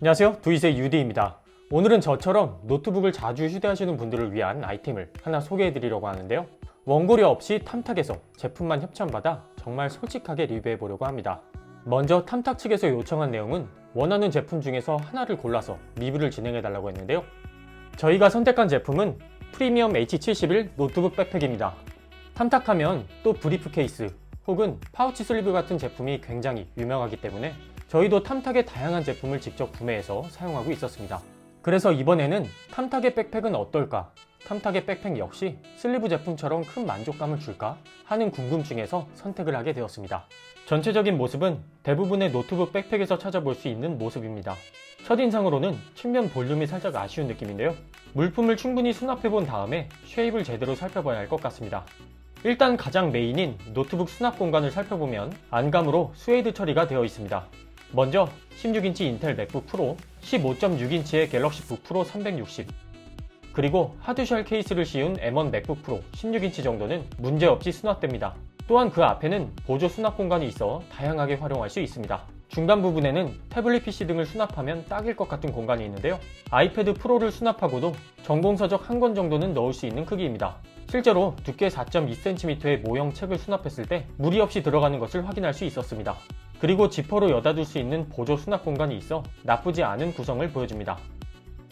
안녕하세요. 두이세 유디입니다. 오늘은 저처럼 노트북을 자주 휴대하시는 분들을 위한 아이템을 하나 소개해 드리려고 하는데요. 원고료 없이 탐탁에서 제품만 협찬받아 정말 솔직하게 리뷰해 보려고 합니다. 먼저 탐탁 측에서 요청한 내용은 원하는 제품 중에서 하나를 골라서 리뷰를 진행해 달라고 했는데요. 저희가 선택한 제품은 프리미엄 H71 노트북 백팩입니다. 탐탁하면 또 브리프 케이스 혹은 파우치 슬리브 같은 제품이 굉장히 유명하기 때문에 저희도 탐탁의 다양한 제품을 직접 구매해서 사용하고 있었습니다. 그래서 이번에는 탐탁의 백팩은 어떨까? 탐탁의 백팩 역시 슬리브 제품처럼 큰 만족감을 줄까? 하는 궁금증에서 선택을 하게 되었습니다. 전체적인 모습은 대부분의 노트북 백팩에서 찾아볼 수 있는 모습입니다. 첫인상으로는 측면 볼륨이 살짝 아쉬운 느낌인데요. 물품을 충분히 수납해 본 다음에 쉐입을 제대로 살펴봐야 할 것 같습니다. 일단 가장 메인인 노트북 수납 공간을 살펴보면 안감으로 스웨이드 처리가 되어 있습니다. 먼저 16인치 인텔 맥북 프로, 15.6인치의 갤럭시 북 프로 360, 그리고 하드쉘 케이스를 씌운 M1 맥북 프로 16인치 정도는 문제없이 수납됩니다. 또한 그 앞에는 보조 수납 공간이 있어 다양하게 활용할 수 있습니다. 중간 부분에는 태블릿 PC 등을 수납하면 딱일 것 같은 공간이 있는데요. 아이패드 프로를 수납하고도 전공서적 한 권 정도는 넣을 수 있는 크기입니다. 실제로 두께 4.2cm의 모형 책을 수납했을 때 무리 없이 들어가는 것을 확인할 수 있었습니다. 그리고 지퍼로 여닫을 수 있는 보조 수납 공간이 있어 나쁘지 않은 구성을 보여줍니다.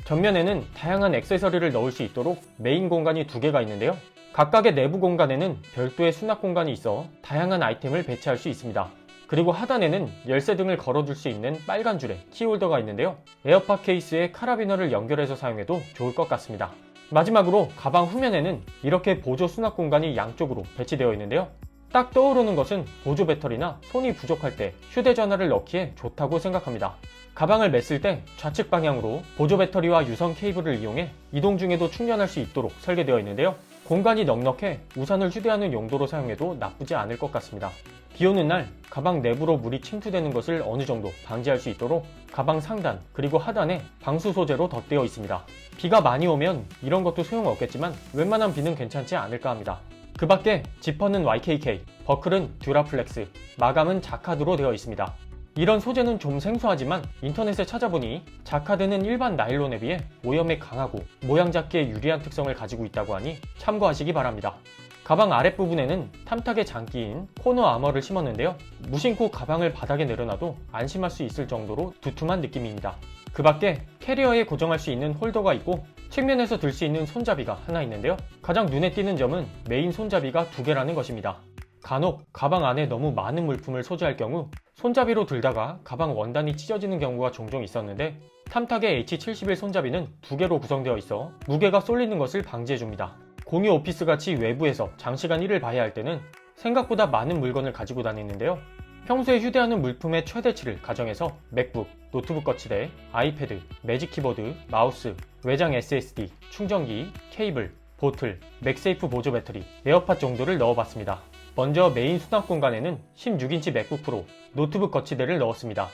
전면에는 다양한 액세서리를 넣을 수 있도록 메인 공간이 두 개가 있는데요. 각각의 내부 공간에는 별도의 수납 공간이 있어 다양한 아이템을 배치할 수 있습니다. 그리고 하단에는 열쇠 등을 걸어둘 수 있는 빨간 줄의 키홀더가 있는데요. 에어팟 케이스에 카라비너를 연결해서 사용해도 좋을 것 같습니다. 마지막으로 가방 후면에는 이렇게 보조 수납 공간이 양쪽으로 배치되어 있는데요. 딱 떠오르는 것은 보조 배터리나 손이 부족할 때 휴대전화를 넣기에 좋다고 생각합니다. 가방을 맸을 때 좌측 방향으로 보조 배터리와 유선 케이블을 이용해 이동 중에도 충전할 수 있도록 설계되어 있는데요. 공간이 넉넉해 우산을 휴대하는 용도로 사용해도 나쁘지 않을 것 같습니다. 비 오는 날 가방 내부로 물이 침투되는 것을 어느 정도 방지할 수 있도록 가방 상단 그리고 하단에 방수 소재로 덧대어 있습니다. 비가 많이 오면 이런 것도 소용없겠지만 웬만한 비는 괜찮지 않을까 합니다. 그 밖에 지퍼는 YKK, 버클은 듀라플렉스, 마감은 자카드로 되어 있습니다. 이런 소재는 좀 생소하지만 인터넷에 찾아보니 자카드는 일반 나일론에 비해 오염에 강하고 모양 잡기에 유리한 특성을 가지고 있다고 하니 참고하시기 바랍니다. 가방 아랫부분에는 탐탁의 장기인 코너 아머를 심었는데요. 무심코 가방을 바닥에 내려놔도 안심할 수 있을 정도로 두툼한 느낌입니다. 그 밖에 캐리어에 고정할 수 있는 홀더가 있고 측면에서 들 수 있는 손잡이가 하나 있는데요. 가장 눈에 띄는 점은 메인 손잡이가 두 개라는 것입니다. 간혹 가방 안에 너무 많은 물품을 소지할 경우 손잡이로 들다가 가방 원단이 찢어지는 경우가 종종 있었는데 탐탁의 H71 손잡이는 두 개로 구성되어 있어 무게가 쏠리는 것을 방지해줍니다. 공유 오피스 같이 외부에서 장시간 일을 봐야 할 때는 생각보다 많은 물건을 가지고 다니는데요. 평소에 휴대하는 물품의 최대치를 가정해서 맥북, 노트북 거치대, 아이패드, 매직 키보드, 마우스, 외장 SSD, 충전기, 케이블, 보틀, 맥세이프 보조 배터리, 에어팟 정도를 넣어봤습니다. 먼저 메인 수납 공간에는 16인치 맥북 프로, 노트북 거치대를 넣었습니다.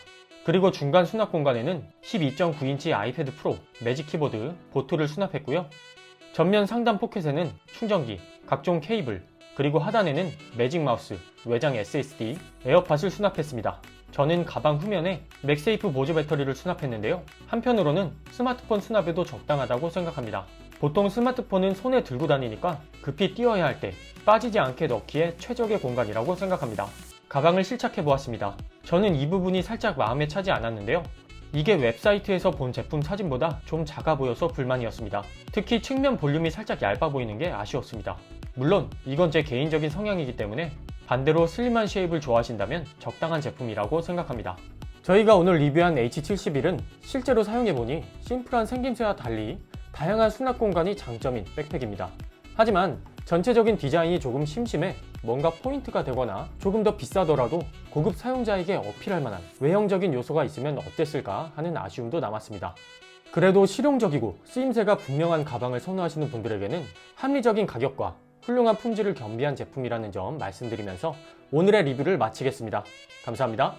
그리고 중간 수납 공간에는 12.9인치 아이패드 프로, 매직 키보드, 보틀을 수납했고요. 전면 상단 포켓에는 충전기, 각종 케이블, 그리고 하단에는 매직 마우스, 외장 SSD, 에어팟을 수납했습니다. 저는 가방 후면에 맥세이프 보조 배터리를 수납했는데요. 한편으로는 스마트폰 수납에도 적당하다고 생각합니다. 보통 스마트폰은 손에 들고 다니니까 급히 띄워야 할 때 빠지지 않게 넣기에 최적의 공간이라고 생각합니다. 가방을 실착해 보았습니다. 저는 이 부분이 살짝 마음에 차지 않았는데요. 이게 웹사이트에서 본 제품 사진보다 좀 작아 보여서 불만이었습니다. 특히 측면 볼륨이 살짝 얇아 보이는 게 아쉬웠습니다. 물론 이건 제 개인적인 성향이기 때문에 반대로 슬림한 쉐입을 좋아하신다면 적당한 제품이라고 생각합니다. 저희가 오늘 리뷰한 H71은 실제로 사용해보니 심플한 생김새와 달리 다양한 수납 공간이 장점인 백팩입니다. 하지만 전체적인 디자인이 조금 심심해 뭔가 포인트가 되거나 조금 더 비싸더라도 고급 사용자에게 어필할 만한 외형적인 요소가 있으면 어땠을까 하는 아쉬움도 남았습니다. 그래도 실용적이고 쓰임새가 분명한 가방을 선호하시는 분들에게는 합리적인 가격과 훌륭한 품질을 겸비한 제품이라는 점 말씀드리면서 오늘의 리뷰를 마치겠습니다. 감사합니다.